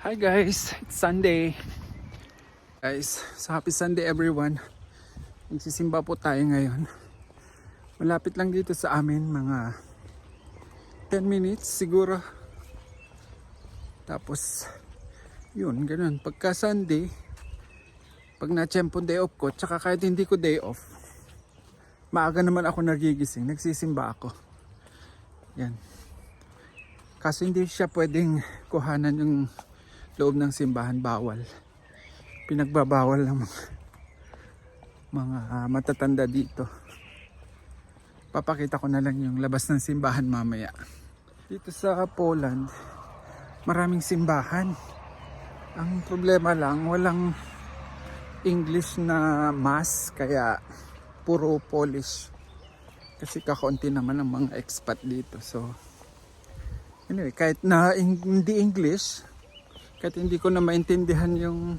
Hi guys, it's Sunday. Guys, so happy Sunday everyone. Magsisimba po tayo ngayon. Malapit lang dito sa amin, mga 10 minutes siguro. Tapos, yun, ganun. Pagka Sunday, pag na-tiyempo day off ko, tsaka kahit hindi ko day off, maaga naman ako nagigising, nagsisimba ako. Yan. Kaso hindi siya pwedeng kuhanan yung loob ng simbahan bawal. Pinagbabawal ng mga, mga ah, matatanda dito. Papakita ko na lang yung labas ng simbahan mamaya. Dito sa Poland, maraming simbahan. Ang problema lang, walang English na mass, kaya puro Polish. Kasi kakaunti naman ang mga expat dito. So, anyway, kahit na hindi English, kahit hindi ko na maintindihan yung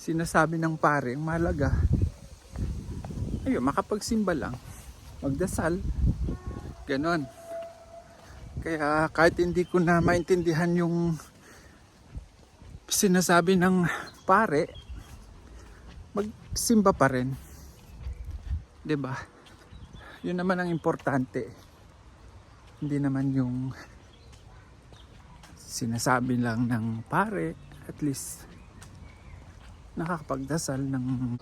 sinasabi ng pare, ang mahalaga, ayun, makapagsimba lang. Magdasal. Ganon. Kaya kahit hindi ko na maintindihan yung sinasabi ng pare, magsimba pa rin. 'Di ba? Yun naman ang importante. Hindi naman yung sinasabi lang ng pare, at least nakakapagdasal ng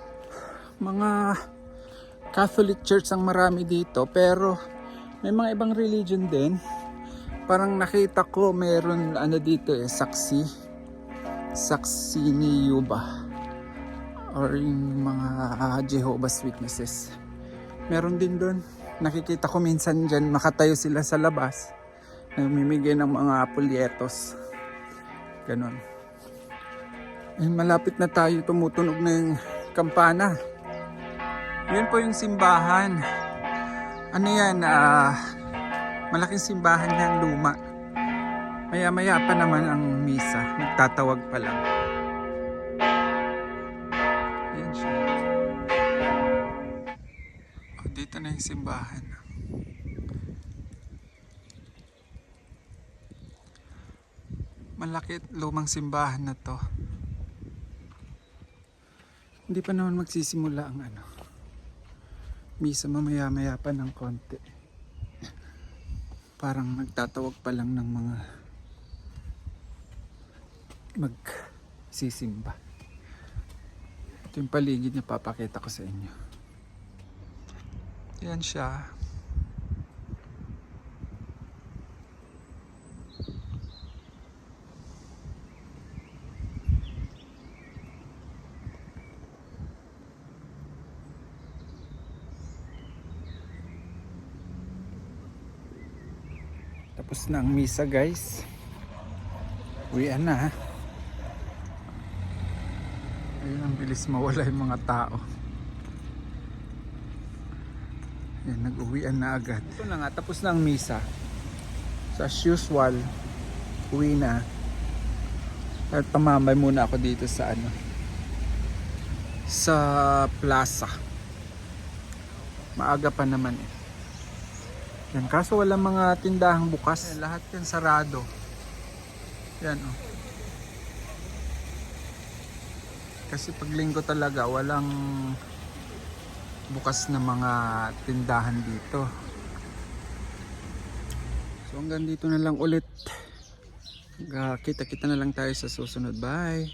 mga Catholic Church ang marami dito pero may mga ibang religion din. Parang nakita ko meron ano dito eh, saksi. Saksi ni Yuba or yung mga ah, Jehovah's Witnesses. Meron din doon. Nakikita ko minsan dyan, makatayo sila sa labas. Namimigay ng mga polyetos. Ganon. Eh, malapit na tayo, tumutunog na yung kampana. Yun po yung simbahan. Ano yan, ah, malaking simbahan yan, luma. Maya-maya pa naman ang misa. Nagtatawag pa lang. Yan siya. O, dito na yung simbahan. Malaki at lumang simbahan na to. Hindi pa naman magsisimula ang ano. Misa mamaya-maya pa ng konti. Parang nagtatawag pa lang ng mga magsisimba. Ito yung paligid niya papakita ko sa inyo. Yan siya. Tapos na ang misa guys. Uwian na ha. Ayun ang bilis mawala yung mga tao. Yan, nag-uwian na agad. Ito na nga, tapos na ang misa. So as usual, uwi na. At pamambay muna ako dito sa ano. Sa plaza. Maaga pa naman eh. Yan, kaso wala mga tindahang bukas. Yan, lahat yan sarado. Yan oh. Kasi pag linggo talaga walang bukas na mga tindahan dito. So hanggang dito na lang ulit. Kita-kita na lang tayo sa susunod. Bye!